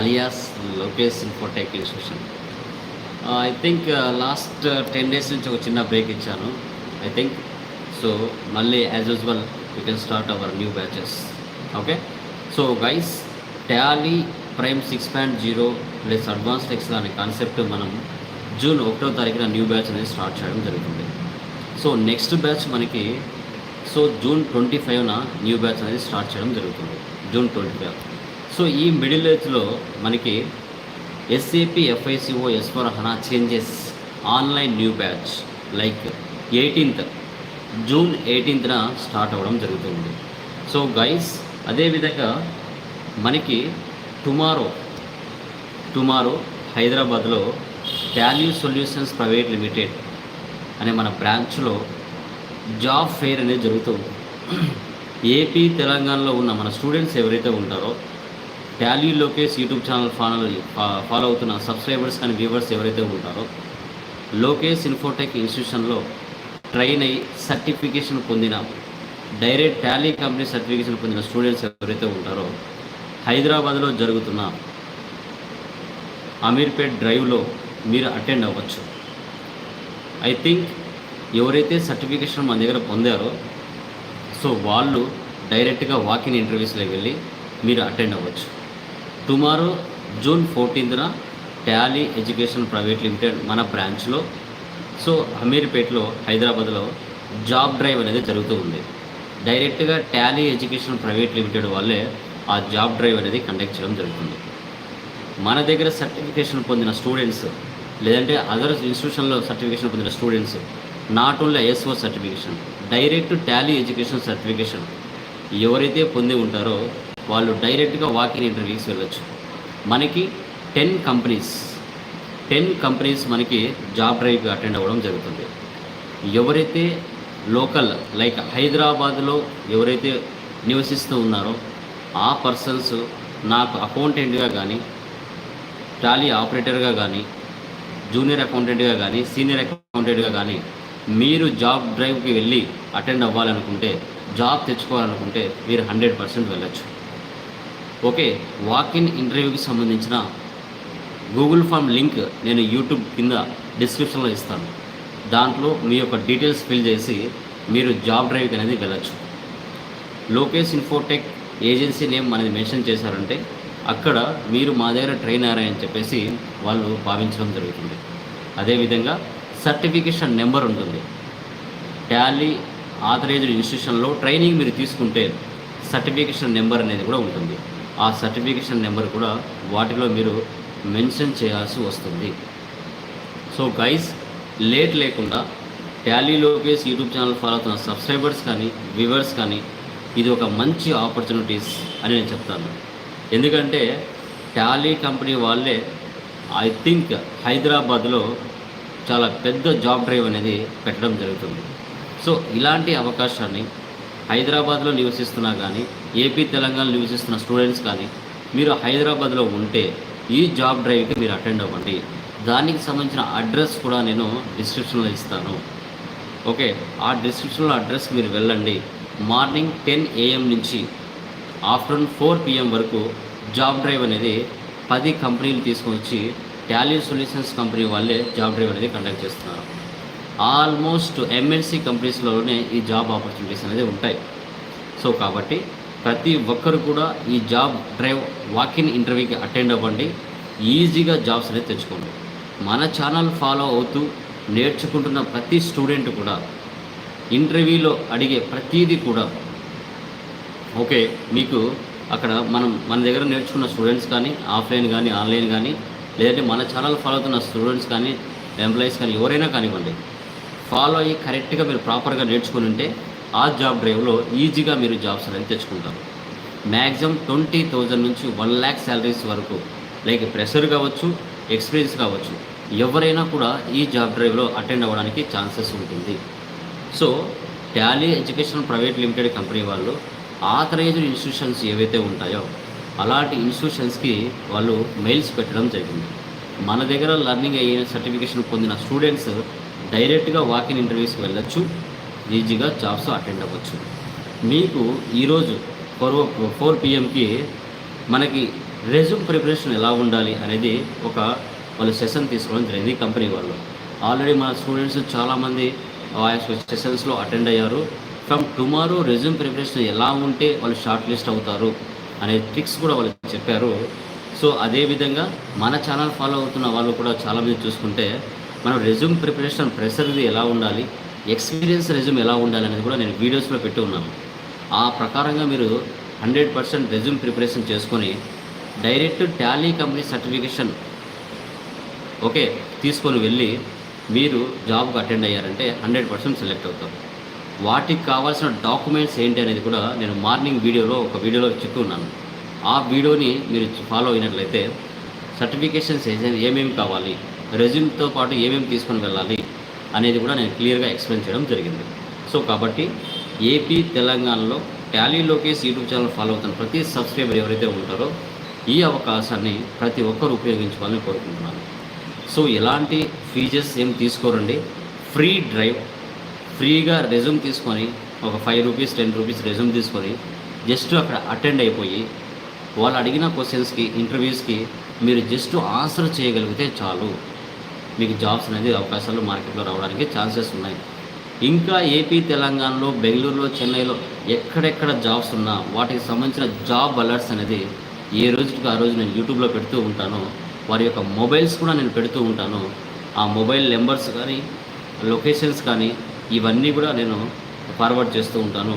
Alias Lokesh Infotech institution I think last ten days నుంచి ఒక చిన్న బ్రేక్ ఇచ్చాను. ఐ థింక్ సో మళ్ళీ as usual you can start our new batches okay so guys Tally prime six point zero plus advance tax అనే concept మనం June ఒకటో తారీఖున new batch అనేది స్టార్ట్ చేయడం జరుగుతుంది. సో నెక్స్ట్ బ్యాచ్ మనకి సో జూన్ ట్వంటీ ఫైవ్న న్యూ బ్యాచ్ అనేది స్టార్ట్ చేయడం జరుగుతుంది. జూన్ ట్వంటీ ఫైవ్ సో ఈ మిడిల్ ఏజ్లో మనకి SAP FICO S HANA changes online new batch like eighteenth June ఎయిటీన్త్న start అవ్వడం జరుగుతుంది. సో గైస్ అదేవిధంగా మనకి టుమారో టుమారో హైదరాబాద్లో టాలీ సొల్యూషన్స్ ప్రైవేట్ లిమిటెడ్ అనే మన బ్రాంచ్లో జాబ్ ఫెయిర్ అనేది జరుగుతుంది ఏపీ తెలంగాణలో ఉన్న మన స్టూడెంట్స్ ఎవరైతే ఉంటారో Tally Lokesh YouTube channel follow follow అవుతున్న సబ్స్క్రైబర్స్ కానీ వ్యూవర్స్ ఎవరైతే ఉంటారో లోకేష్ ఇన్ఫోటెక్ ఇన్స్టిట్యూషన్లో ట్రైన్ అయ్యి సర్టిఫికేషన్ పొందిన డైరెక్ట్ టాలీ కంపెనీ సర్టిఫికేషన్ పొందిన స్టూడెంట్స్ ఎవరైతే ఉంటారో హైదరాబాద్లో జరుగుతున్న అమీర్పేట్ డ్రైవ్లో మీరు అటెండ్ అవ్వచ్చు. ఐ థింక్ ఎవరైతే సర్టిఫికేషన్ మన దగ్గర పొందారో సో వాళ్ళు డైరెక్ట్గా వాకిన్ ఇంటర్వ్యూస్లోకి వెళ్ళి మీరు అటెండ్ అవ్వచ్చు. టుమారో జూన్ ఫోర్టీన్త్న టాలీ ఎడ్యుకేషన్ ప్రైవేట్ లిమిటెడ్ మన బ్రాంచ్లో సో అమీర్పేట్లో హైదరాబాద్లో జాబ్ డ్రైవ్ అనేది జరుగుతూ ఉంది. డైరెక్ట్గా టాలీ ఎడ్యుకేషన్ ప్రైవేట్ లిమిటెడ్ వాళ్ళే ఆ జాబ్ డ్రైవ్ అనేది కండక్ట్ చేయడం జరుగుతుంది. మన దగ్గర సర్టిఫికేషన్ పొందిన స్టూడెంట్స్ లేదంటే అదర్ ఇన్స్టిట్యూషన్లో సర్టిఫికేషన్ పొందిన students not only ISO certification direct Tally education certification ఎవరైతే పొంది ఉంటారో వాళ్ళు డైరెక్ట్గా వాకింగ్ ఇంటర్వ్యూస్ వెళ్ళొచ్చు. మనకి టెన్ కంపెనీస్ టెన్ కంపెనీస్ మనకి జాబ్ డ్రైవ్కి అటెండ్ అవ్వడం జరుగుతుంది. ఎవరైతే లోకల్ లైక్ హైదరాబాద్లో ఎవరైతే నివసిస్తూ ఉన్నారో ఆ పర్సన్స్ నాకు అకౌంటెంట్గా కానీ టాలీ ఆపరేటర్గా కానీ జూనియర్ అకౌంటెంట్గా కానీ సీనియర్ అకౌంటెంట్గా కానీ మీరు జాబ్ డ్రైవ్కి వెళ్ళి అటెండ్ అవ్వాలనుకుంటే జాబ్ తెచ్చుకోవాలనుకుంటే మీరు హండ్రెడ్ పర్సెంట్ వెళ్ళొచ్చు. ఓకే వాక్ ఇన్ ఇంటర్వ్యూకి సంబంధించిన గూగుల్ ఫామ్ లింక్ నేను యూట్యూబ్ కింద డిస్క్రిప్షన్లో ఇస్తాను. దాంట్లో మీ యొక్క డీటెయిల్స్ ఫిల్ చేసి మీరు జాబ్ డ్రైవ్కి అనేది వెళ్ళచ్చు. లోకేష్ ఇన్ఫోటెక్ ఏజెన్సీ నేమ్ అనేది మెన్షన్ చేశారంటే అక్కడ మీరు మా దగ్గర ట్రైన్ అయ్యారని చెప్పేసి వాళ్ళు భావించడం జరుగుతుంది. అదేవిధంగా సర్టిఫికేషన్ నెంబర్ ఉంటుంది. టాలీ ఆథరైజ్డ్ ఇన్స్టిట్యూషన్లో ట్రైనింగ్ మీరు తీసుకుంటే సర్టిఫికేషన్ నెంబర్ అనేది కూడా ఉంటుంది. ఆ సర్టిఫికేషన్ నెంబర్ కూడా వాటిలో మీరు మెన్షన్ చేయాల్సి వస్తుంది. సో గైస్ లేట్ లేకుండా Tally Lokesh YouTube channel follow అవుతున్న సబ్స్క్రైబర్స్ కానీ వ్యూవర్స్ కానీ ఇది ఒక మంచి ఆపర్చునిటీస్ అని నేను చెప్తాను. ఎందుకంటే టాలీ కంపెనీ వాళ్ళే ఐ థింక్ హైదరాబాద్లో చాలా పెద్ద జాబ్ డ్రైవ్ అనేది పెట్టడం జరుగుతుంది. సో ఇలాంటి అవకాశాన్ని హైదరాబాద్లో నివసిస్తున్నా కానీ ఏపీ తెలంగాణ నివసిస్తున్న స్టూడెంట్స్ కానీ మీరు హైదరాబాద్లో ఉంటే ఈ జాబ్ డ్రైవ్కి మీరు అటెండ్ అవ్వండి. దానికి సంబంధించిన అడ్రస్ కూడా నేను డిస్క్రిప్షన్లో ఇస్తాను. ఓకే? ఆ డిస్క్రిప్షన్లో అడ్రస్కి మీరు వెళ్ళండి. మార్నింగ్ టెన్ ఏఎం నుంచి ఆఫ్టర్నూన్ ఫోర్ పిఎం వరకు జాబ్ డ్రైవ్ అనేది పది కంపెనీలు తీసుకొచ్చి టాలీ సొల్యూషన్స్ కంపెనీ వాళ్ళే జాబ్ డ్రైవ్ అనేది కండక్ట్ చేస్తున్నారు. ఆల్మోస్ట్ ఎంఎన్సీ కంపెనీస్లోనే ఈ జాబ్ ఆపర్చునిటీస్ అనేది ఉంటాయి. సో కాబట్టి ప్రతి ఒక్కరు కూడా ఈ జాబ్ డ్రైవ్ వాకిన్ ఇంటర్వ్యూకి అటెండ్ అవ్వండి. ఈజీగా జాబ్స్ అనేది తెచ్చుకోండి. మన ఛానల్ ఫాలో అవుతూ నేర్చుకుంటున్న ప్రతి స్టూడెంట్ కూడా ఇంటర్వ్యూలో అడిగే ప్రతీది కూడా ఓకే మీకు అక్కడ మనం మన దగ్గర నేర్చుకున్న స్టూడెంట్స్ కానీ ఆఫ్లైన్ కానీ ఆన్లైన్ కానీ లేదంటే మన ఛానల్ ఫాలో అవుతున్న స్టూడెంట్స్ కానీ ఎంప్లాయీస్ కానీ ఎవరైనా కానివ్వండి. ఫాలో అయ్యి కరెక్ట్గా మీరు ప్రాపర్గా నేర్చుకుని ఉంటే ఆ జాబ్ డ్రైవ్లో ఈజీగా మీరు జాబ్స్ అనేది తెచ్చుకుంటారు. మ్యాక్సిమం ట్వంటీ థౌజండ్ నుంచి వన్ ల్యాక్ శాలరీస్ వరకు లైక్ ప్రెషర్ కావచ్చు ఎక్స్పీరియన్స్ కావచ్చు ఎవరైనా కూడా ఈ జాబ్ డ్రైవ్లో అటెండ్ అవ్వడానికి ఛాన్సెస్ ఉంటుంది. So Tally education private limited company వాళ్ళు ఆథరైజ్డ్ ఇన్స్టిట్యూషన్స్ ఏవైతే ఉంటాయో అలాంటి ఇన్స్టిట్యూషన్స్కి వాళ్ళు మెయిల్స్ పెట్టడం జరిగింది. మన దగ్గర లర్నింగ్ అయిన సర్టిఫికేషన్ పొందిన స్టూడెంట్స్ డైరెక్ట్గా వాకిన్ ఇంటర్వ్యూస్కి వెళ్ళొచ్చు. ఈజీగా జాబ్స్ అటెండ్ అవ్వచ్చు. మీకు ఈరోజు ఫోర్ ఫోర్ పిఎంకి మనకి రెజ్యూమ్ ప్రిపరేషన్ ఎలా ఉండాలి అనేది ఒక వాళ్ళు సెషన్ తీసుకోవడం జరిగింది కంపెనీ వాళ్ళు. ఆల్రెడీ మన స్టూడెంట్స్ చాలామంది ఆ సెషన్స్లో అటెండ్ అయ్యారు. ఫ్రమ్ టుమారో రెజ్యూమ్ ప్రిపరేషన్ ఎలా ఉంటే వాళ్ళు షార్ట్ లిస్ట్ అవుతారు అనే ట్రిక్స్ కూడా వాళ్ళు చెప్పారు. సో అదేవిధంగా మన ఛానల్ ఫాలో అవుతున్న వాళ్ళు కూడా చాలామంది చూసుకుంటే మనం రెజ్యూమ్ ప్రిపరేషన్ ప్రెషర్ది ఎలా ఉండాలి? ఎక్స్పీరియన్స్ రెజ్యూమ్ ఎలా ఉండాలి అనేది కూడా నేను వీడియోస్లో పెట్టి ఉన్నాను. ఆ ప్రకారంగా మీరు హండ్రెడ్ పర్సెంట్ రెజ్యూమ్ ప్రిపరేషన్ చేసుకొని direct Tally company certification okay తీసుకొని వెళ్ళి మీరు జాబ్కి అటెండ్ అయ్యారంటే హండ్రెడ్ పర్సెంట్ సెలెక్ట్ అవుతారు వాటికి కావాల్సిన డాక్యుమెంట్స్ ఏంటి అనేది కూడా నేను మార్నింగ్ వీడియోలో ఒక వీడియోలో చెప్తూ ఉన్నాను. ఆ వీడియోని మీరు ఫాలో అయినట్లయితే సర్టిఫికేషన్స్ ఏమేమి కావాలి? రెజ్యూమ్తో పాటు ఏమేమి తీసుకొని వెళ్ళాలి అనేది కూడా నేను క్లియర్గా ఎక్స్ప్లెయిన్ చేయడం జరిగింది. సో కాబట్టి ఏపీ తెలంగాణలో Tally Lokesh YouTube channel follow అవుతున్న ప్రతి సబ్స్క్రైబర్ ఎవరైతే ఉంటారో ఈ అవకాశాన్ని ప్రతి ఒక్కరు ఉపయోగించుకోవాలని కోరుకుంటున్నాను. సో ఎలాంటి ఫీజెస్ ఏం తీసుకోరండి? ఫ్రీ డ్రైవ్ ఫ్రీగా రెజ్యూమ్ తీసుకొని ఒక five rupees ten rupees resume తీసుకొని జస్ట్ అక్కడ అటెండ్ అయిపోయి వాళ్ళు అడిగిన క్వశ్చన్స్కి ఇంటర్వ్యూస్కి మీరు జస్ట్ ఆన్సర్ చేయగలిగితే చాలు. మీకు జాబ్స్ అనేది అవకాశాలు మార్కెట్లో రావడానికి ఛాన్సెస్ ఉన్నాయి. ఇంకా ఏపీ తెలంగాణలో బెంగళూరులో చెన్నైలో ఎక్కడెక్కడ జాబ్స్ ఉన్నా వాటికి సంబంధించిన జాబ్ అలర్ట్స్ అనేది ఏ రోజుకి ఆ రోజు నేను యూట్యూబ్లో పెడుతూ ఉంటాను వారి యొక్క మొబైల్స్ కూడా నేను పెడుతూ ఉంటాను. ఆ మొబైల్ నెంబర్స్ కానీ లొకేషన్స్ కానీ ఇవన్నీ కూడా నేను ఫార్వర్డ్ చేస్తూ ఉంటాను.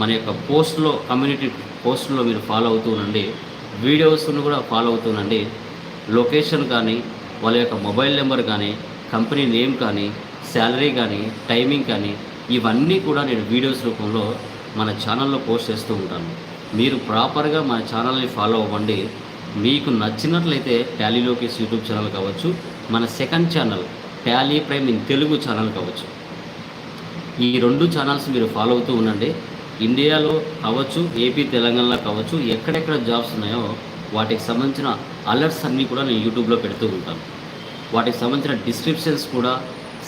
మన యొక్క పోస్ట్లో కమ్యూనిటీ పోస్ట్లో మీరు ఫాలో అవుతూ ఉండండి. వీడియోస్ను కూడా ఫాలో అవుతూ ఉండండి. లొకేషన్ కానీ వాళ్ళ యొక్క మొబైల్ నెంబర్ కానీ కంపెనీ నేమ్ కానీ శాలరీ కానీ టైమింగ్ కానీ ఇవన్నీ కూడా నేను వీడియోస్ రూపంలో మన ఛానల్లో పోస్ట్ చేస్తూ ఉంటాను. మీరు ప్రాపర్గా మన ఛానల్ని ఫాలో అవ్వండి. మీకు నచ్చినట్లయితే టాలీ లోకేష్ యూట్యూబ్ ఛానల్ కావచ్చు మన second channel Tally prime in Telugu channel కావచ్చు. ఈ రెండు ఛానల్స్ మీరు ఫాలో అవుతూ ఉండండి. ఇండియాలో కావచ్చు ఏపీ తెలంగాణలో కావచ్చు ఎక్కడెక్కడ జాబ్స్ ఉన్నాయో వాటికి సంబంధించిన అలర్ట్స్ అన్నీ కూడా నేను యూట్యూబ్లో పెడుతూ ఉంటాను. వాటికి సంబంధించిన డిస్క్రిప్షన్స్ కూడా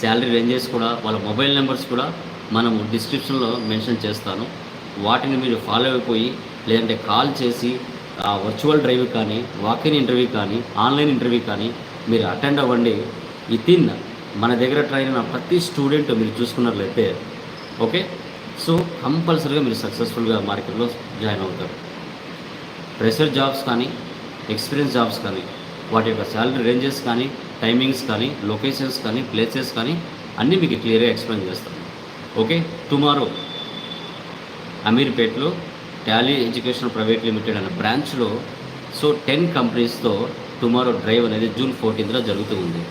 శాలరీ రేంజెస్ కూడా వాళ్ళ మొబైల్ నెంబర్స్ కూడా మనము డిస్క్రిప్షన్లో మెన్షన్ చేస్తాను. వాటిని మీరు ఫాలో అయిపోయి లేదంటే కాల్ చేసి ఆ వర్చువల్ డ్రైవ్ కానీ వాకిన్ ఇంటర్వ్యూ కానీ ఆన్లైన్ ఇంటర్వ్యూ కానీ మీరు అటెండ్ అవ్వండి. ఇన్ మన దగ్గర ట్రైన్ అయిన ప్రతి స్టూడెంట్ మీరు చూసుకున్నట్లయితే ఓకే సో కంపల్సరీగా మీరు సక్సెస్ఫుల్గా మార్కెట్లో జాయిన్ అవుతారు. ప్రెషర్ జాబ్స్ కానీ ఎక్స్పీరియన్స్ జాబ్స్ కానీ వాటి యొక్క శాలరీ రేంజెస్ కానీ టైమింగ్స్ కానీ లొకేషన్స్ కానీ ప్లేసెస్ కానీ అన్నీ మీకు క్లియర్గా ఎక్స్ప్లెయిన్ చేస్తాను. ఓకే? టుమారో అమీర్పేట్లో టాలీ ఎడ్యుకేషన్ ప్రైవేట్ లిమిటెడ్ అనే బ్రాంచ్లో సో టెన్ కంపెనీస్తో టుమారో డ్రైవ్ అనేది జూన్ ఫోర్టీన్త్లో జరుగుతూ ఉంది.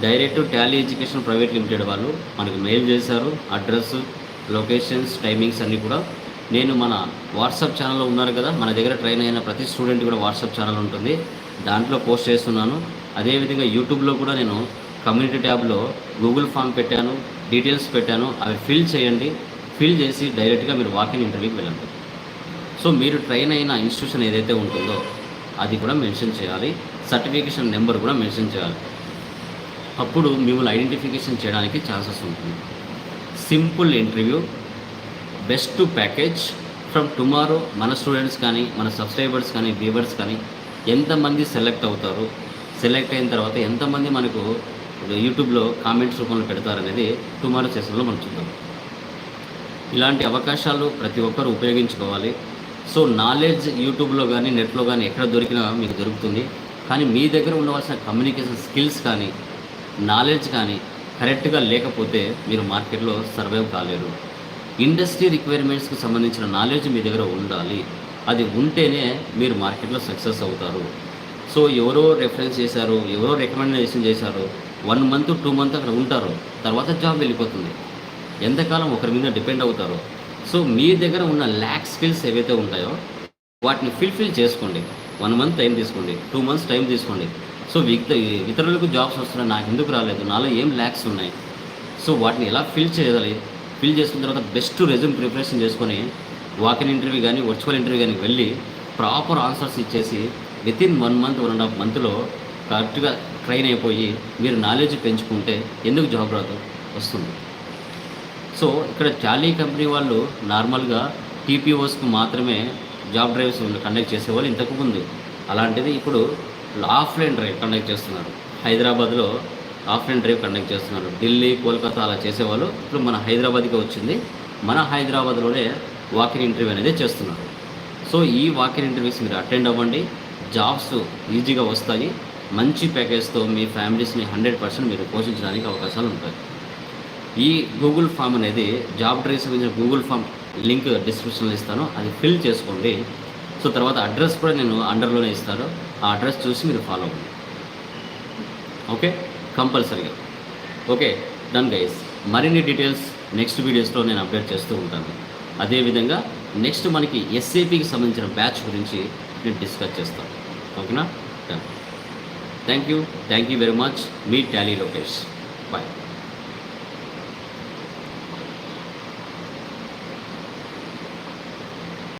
Direct Tally education private limited వాళ్ళు మనకు మెయిల్ చేశారు. అడ్రస్ లొకేషన్స్ టైమింగ్స్ అన్నీ కూడా నేను మన వాట్సాప్ ఛానల్లో ఉన్నారు కదా మన దగ్గర ట్రైన్ అయిన ప్రతి స్టూడెంట్ కూడా వాట్సాప్ ఛానల్ ఉంటుంది. దాంట్లో పోస్ట్ చేస్తున్నాను. అదేవిధంగా యూట్యూబ్లో కూడా నేను కమ్యూనిటీ ట్యాబ్లో గూగుల్ ఫామ్ పెట్టాను డీటెయిల్స్ పెట్టాను అవి ఫిల్ చేయండి. ఫిల్ చేసి డైరెక్ట్గా మీరు వాకింగ్ ఇంటర్వ్యూకి వెళ్ళండి. సో మీరు ట్రైన్ అయిన ఇన్స్టిట్యూషన్ ఏదైతే ఉంటుందో అది కూడా మెన్షన్ చేయాలి. సర్టిఫికేషన్ నెంబర్ కూడా మెన్షన్ చేయాలి. అప్పుడు మిమ్మల్ని ఐడెంటిఫికేషన్ చేయడానికి ఛాన్సెస్ ఉంటుంది. Simple interview best package from tomorrow మన స్టూడెంట్స్ కానీ మన సబ్స్క్రైబర్స్ కానీ వ్యూవర్స్ కానీ ఎంతమంది సెలెక్ట్ అవుతారు సెలెక్ట్ అయిన తర్వాత ఎంతమంది మనకు యూట్యూబ్లో కామెంట్స్ రూపంలో పెడతారనేది టుమారో సెషన్లో మనం చూద్దాం. ఇలాంటి అవకాశాలు ప్రతి ఒక్కరు ఉపయోగించుకోవాలి. సో నాలెడ్జ్ యూట్యూబ్లో కానీ నెట్లో కానీ ఎక్కడ దొరికినా మీకు దొరుకుతుంది. కానీ మీ దగ్గర ఉండవలసిన కమ్యూనికేషన్ స్కిల్స్ కానీ నాలెడ్జ్ కానీ కరెక్ట్గా లేకపోతే మీరు మార్కెట్లో సర్వైవ్ కాలేరు. ఇండస్ట్రీ రిక్వైర్మెంట్స్కి సంబంధించిన నాలెడ్జ్ మీ దగ్గర ఉండాలి. అది ఉంటేనే మీరు మార్కెట్లో సక్సెస్ అవుతారు. సో ఎవరో రెఫరెన్స్ చేశారు ఎవరో రికమెండేషన్ చేశారు వన్ మంత్ టూ మంత్ అక్కడ ఉంటారు తర్వాత జాబ్ వెళ్ళిపోతుంది. ఎంతకాలం ఒకరి మీద డిపెండ్ అవుతారో? సో మీ దగ్గర ఉన్న ల్యాక్ స్కిల్స్ ఏవైతే ఉంటాయో వాటిని ఫిల్ఫిల్ చేసుకోండి. వన్ మంత్ టైం తీసుకోండి టూ మంత్స్ టైం తీసుకోండి. సో ఇత ఇతరులకు జాబ్స్ వస్తున్నాయి నాకు ఎందుకు రాలేదు నాలో ఏం ల్యాక్స్ ఉన్నాయి? సో వాటిని ఎలా ఫిల్ చేయాలి? ఫిల్ చేసుకున్న తర్వాత బెస్ట్ రెజ్యూమ్ ప్రిపరేషన్ చేసుకొని వాకిన్ ఇంటర్వ్యూ కానీ వర్చువల్ ఇంటర్వ్యూ కానీ వెళ్ళి ప్రాపర్ ఆన్సర్స్ ఇచ్చేసి within one month one and half మంత్లో కరెక్ట్గా ట్రైన్ అయిపోయి మీరు నాలెడ్జ్ పెంచుకుంటే ఎందుకు జాబ్ రాదు? వస్తుంది. సో ఇక్కడ టాలీ కంపెనీ వాళ్ళు నార్మల్గా టీపీఓస్కి మాత్రమే జాబ్ డ్రైవ్స్ కండక్ట్ చేసేవాళ్ళు ఇంతకు ముందు. అలాంటిది ఇప్పుడు ఆఫ్లైన్ డ్రైవ్ కండక్ట్ చేస్తున్నారు. హైదరాబాద్లో ఆఫ్లైన్ డ్రైవ్ కండక్ట్ చేస్తున్నారు. ఢిల్లీ కోల్కతా అలా చేసేవాళ్ళు. ఇప్పుడు మన హైదరాబాద్కి వచ్చింది. మన హైదరాబాద్లోనే వాకింగ్ ఇంటర్వ్యూ అనేది చేస్తున్నారు. సో ఈ వాకింగ్ ఇంటర్వ్యూస్ మీరు అటెండ్ అవ్వండి. జాబ్స్ ఈజీగా వస్తాయి. మంచి ప్యాకేజ్తో మీ ఫ్యామిలీస్ని హండ్రెడ్ పర్సెంట్ మీరు పోషించడానికి అవకాశాలు ఉంటాయి. ఈ గూగుల్ ఫామ్ అనేది జాబ్ డ్రైవ్స్ గురించి గూగుల్ ఫామ్ లింక్ డిస్క్రిప్షన్లో ఇస్తాను. అది ఫిల్ చేసుకోండి. సో తర్వాత అడ్రస్ కూడా నేను అండర్లోనే ఇస్తాను. ఆ అడ్రస్ చూసి మీరు ఫాలో అవ్వండి. ఓకే? కంపల్సరీగా. ఓకే? Done guys. మరిన్ని డీటెయిల్స్ నెక్స్ట్ వీడియోస్లో నేను అప్డేట్ చేస్తూ ఉంటాను. అదేవిధంగా నెక్స్ట్ మనకి ఎస్ఏపికి సంబంధించిన బ్యాచ్ గురించి నేను డిస్కస్ చేస్తాను. ఓకేనా done thank you thank you very much me Tally Lokesh bye